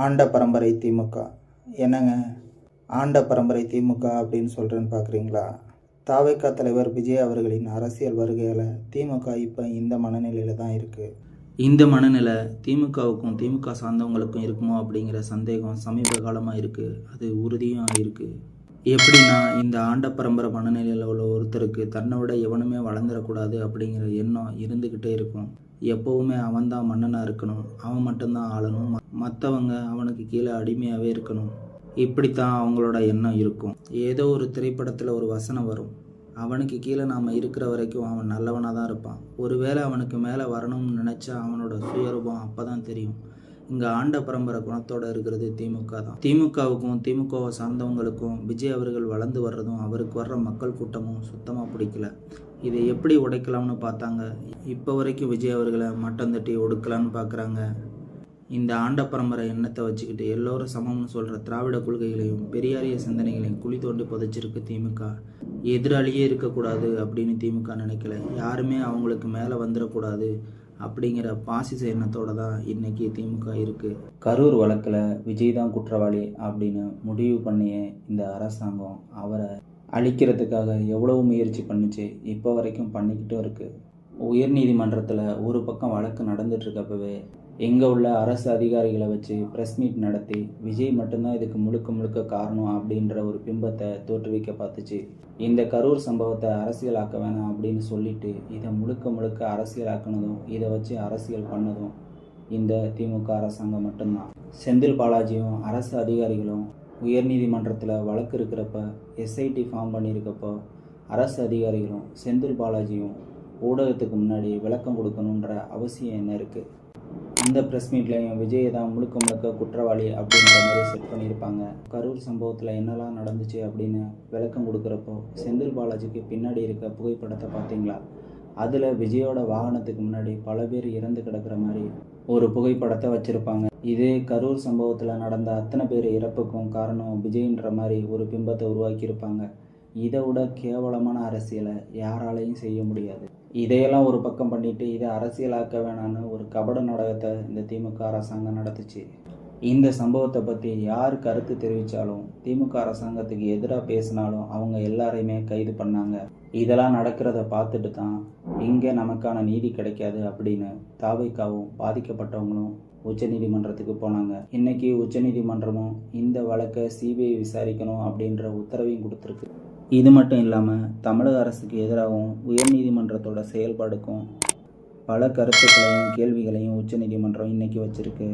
ஆண்ட பரம்பரை திமுக. என்னங்க? ஆண்ட பரம்பரை திமுக அப்படின்னு சொல்கிறேன்னு பார்க்குறீங்களா தாவேக்கா தலைவர் விஜய் அவர்களின் அரசியல் வருகையால் திமுக இப்போ இந்த மனநிலையில் தான் இருக்குது இந்த மனநிலை திமுகவுக்கும் திமுக சார்ந்தவங்களுக்கும் இருக்குமோ அப்படிங்கிற சந்தேகம் சமீப காலமாக இருக்குது அது உறுதியும் இருக்குது எப்படின்னா இந்த ஆண்ட பரம்பரை மனநிலையில் உள்ள ஒருத்தருக்கு தன்னை விட எவனுமே வளர்ந்துடக்கூடாது அப்படிங்கிற எண்ணம் இருந்துக்கிட்டே இருக்கும். எப்போவுமே அவன்தான் மன்னனாக இருக்கணும். அவன் மட்டும்தான் ஆளணும். மற்றவங்க அவனுக்கு கீழே அடிமையாகவே இருக்கணும். இப்படித்தான் அவங்களோட எண்ணம் இருக்கும். ஏதோ ஒரு திரைப்படத்தில் ஒரு வசனம் வரும். அவனுக்கு கீழே நாம் இருக்கிற வரைக்கும் அவன் நல்லவனாக தான் இருப்பான். ஒருவேளை அவனுக்கு மேலே வரணும்னு நினச்சா அவனோட சுயரூபம் அப்போ தான் தெரியும். இங்கே ஆண்ட பரம்பரை குணத்தோட இருக்கிறது திமுக தான். திமுகவுக்கும் திமுகவை சார்ந்தவங்களுக்கும் விஜய் அவர்கள் வளர்ந்து வர்றதும் அவருக்கு வர்ற மக்கள் கூட்டமும் சுத்தமாக பிடிக்கல. இதை எப்படி உடைக்கலாம்னு பார்த்தாங்க. இப்போ வரைக்கும் விஜய் அவர்களை மட்டம் தட்டி ஒடுக்கலான்னு பார்க்குறாங்க இந்த ஆண்ட பரம்பரை எண்ணத்தை வச்சுக்கிட்டு எல்லோரும் சமம்னு சொல்கிற திராவிட கொள்கைகளையும் பெரியாரிய சிந்தனைகளையும் குழி தோண்டி புதைச்சிருக்கு திமுக. எதிராளியே இருக்கக்கூடாது அப்படின்னு திமுக நினைக்கல. யாருமே அவங்களுக்கு மேலே வந்துடக்கூடாது அப்படிங்கிற பாசிச எண்ணத்தோட தான் இன்னைக்கு திமுக இருக்குது கரூர் வழக்கில் விஜய் தான் குற்றவாளி அப்படின்னு முடிவு பண்ணிய இந்த அரசாங்கம் அவரை அழிக்கிறதுக்காக எவ்வளவு முயற்சி பண்ணுச்சு இப்போ வரைக்கும் பண்ணிக்கிட்டும் இருக்குது உயர்நீதிமன்றத்தில் ஒரு பக்கம் வழக்கு நடந்துட்டு இருக்கப்பவே எங்கே உள்ள அரசு அதிகாரிகளை வச்சு ப்ரெஸ் மீட் நடத்தி விஜய் மட்டும்தான் இதுக்கு முழுக்க முழுக்க காரணம் அப்படின்ற ஒரு பிம்பத்தை தோற்றுவிக்க பார்த்துச்சு. இந்த கரூர் சம்பவத்தை அரசியலாக்க வேணாம் அப்படின்னு சொல்லிட்டு இதை முழுக்க முழுக்க அரசியலாக்கினதும் இதை வச்சு அரசியல் பண்ணதும் இந்த திமுக அரசாங்கம் மட்டும்தான். செந்தில் பாலாஜியும் அரசு அதிகாரிகளும் உயர்நீதிமன்றத்தில் வழக்கு இருக்கிறப்ப எஸ்ஐடி ஃபார்ம் பண்ணியிருக்கப்போ அரசு அதிகாரிகளும் செந்தில் பாலாஜியும் ஊடகத்துக்கு முன்னாடி விளக்கம் கொடுக்கணுன்ற அவசியம் என்ன இருக்குது அந்த ப்ரெஸ் மீட்லையும் விஜய் தான் முழுக்க முழுக்க குற்றவாளி அப்படின்ற மாதிரி செட் பண்ணியிருப்பாங்க. கரூர் சம்பவத்தில் என்னெல்லாம் நடந்துச்சு அப்படின்னு விளக்கம் கொடுக்குறப்போ செந்தில் பாலாஜிக்கு பின்னாடி இருக்க புகைப்படத்தை பார்த்தீங்களா? அதில் விஜயோட வாகனத்துக்கு முன்னாடி பல பேர் இறந்து கிடக்கிற மாதிரி ஒரு புகைப்படத்தை வச்சுருப்பாங்க. இதே கரூர் சம்பவத்தில் நடந்த அத்தனை பேர் இறப்புக்கும் காரணம் விஜய்ன்ற மாதிரி ஒரு பிம்பத்தை உருவாக்கியிருப்பாங்க. இதை விட கேவலமான அரசியலை யாராலையும் செய்ய முடியாது. இதையெல்லாம் ஒரு பக்கம் பண்ணிட்டு இதை அரசியலாக்க வேணான்னு ஒரு கபட நாடகத்தை இந்த திமுக அரசாங்கம் நடத்துச்சு. இந்த சம்பவத்தை பற்றி யார் கருத்து தெரிவித்தாலும் திமுக அரசாங்கத்துக்கு எதிராக பேசினாலும் அவங்க எல்லாரையுமே கைது பண்ணாங்க. இதெல்லாம் நடக்கிறத பார்த்துட்டு தான் இங்கே நமக்கான நீதி கிடைக்காது அப்படின்னு தாவைக்காவும் பாதிக்கப்பட்டவங்களும் உச்சநீதிமன்றத்துக்கு போனாங்க. இன்னைக்கு உச்சநீதிமன்றமும் இந்த வழக்கை சிபிஐ விசாரிக்கணும் அப்படின்ற உத்தரவையும் கொடுத்துருக்கு. இது மட்டும் இல்லாமல் தமிழக அரசுக்கு எதிராகவும் உயர்நீதிமன்றத்தோட செயல்பாடுக்கும் பல கருத்துக்களையும் கேள்விகளையும் உச்சநீதிமன்றம் இன்றைக்கி வச்சுருக்கு.